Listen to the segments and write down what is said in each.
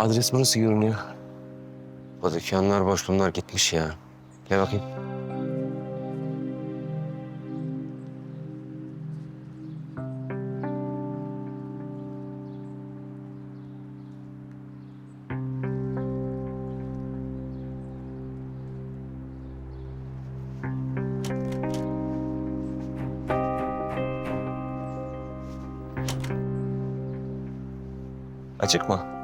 Adres burası görünüyor. Bu dükkanlar boş bunlar gitmiş ya. Gel bakayım. Açık mı?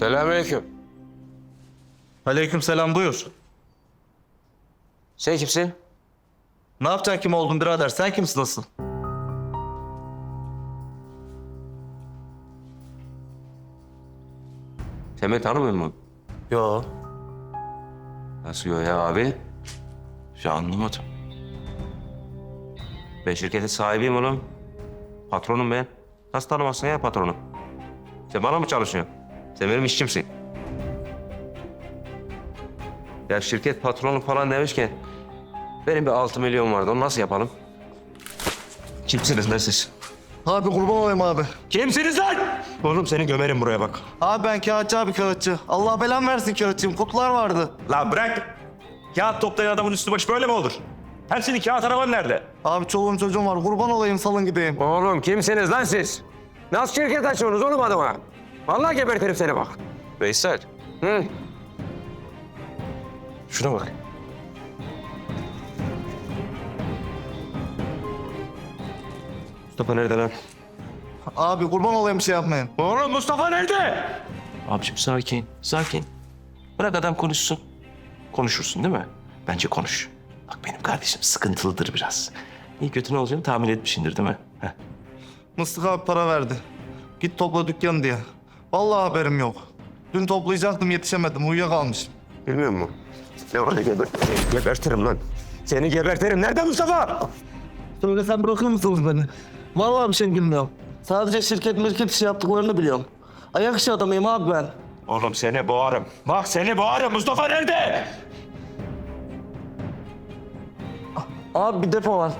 Selamünaleyküm. Aleykümselam buyur. Sen kimsin? Ne yapacaksın kim oldun birader? Sen kimsin asıl? Sen beni tanımıyor musun? Yo. Nasıl yok ya abi? Ya anlamadım. Ben şirketin sahibiyim oğlum. Patronum ben. Nasıl tanımazsın ya patronu? Sen bana mı çalışıyorsun? Sen benim işçimsin. Ya şirket patronu falan demişken... ...benim bir altı milyon vardı. Onu nasıl yapalım? Kimsiniz lan siz? Abi kurban olayım abi. Kimsiniz lan? Oğlum seni gömerim buraya bak. Abi ben kağıtçı abi kağıtçı. Allah belamı versin kağıtçıyım. Kutular vardı. La bırak. Kağıt toplayan adamın üstü başı böyle mi olur? Hem senin kağıt araban nerede? Abi çoluğum çocuğum var. Kurban olayım salın gideyim. Oğlum kimsiniz lan siz? Nasıl şirket açıyorsunuz oğlum adıma? Vallahi gebertirim seni bak. Veysel. Hı? Şuna bak. Mustafa nerede lan? Abi kurban olayım bir şey yapmayın. Oğlum Mustafa nerede? Abiciğim sakin, sakin. Bırak adam konuşsun. Konuşursun değil mi? Bence konuş. Bak benim kardeşim sıkıntılıdır biraz. İyi kötü ne olacağını tahmin etmişsindir değil mi? Heh. Mıstık abi para verdi. Git topla dükkanı diye. Vallahi haberim yok. Dün toplayacaktım yetişemedim. Uyuyakalmışım. Bilmiyor musun? Ne var geber gebertirim lan. Seni gebertirim. Nerede Mustafa? Sonra sen bırakır mısınız beni? Vallahi bir şey bilmiyorum. Sadece şirket mirket işi yaptıklarını biliyorum. Ayak işi adamıyım abi ben. Oğlum seni boğarım. Bak seni boğarım. Mustafa nerede? Abi bir depo var.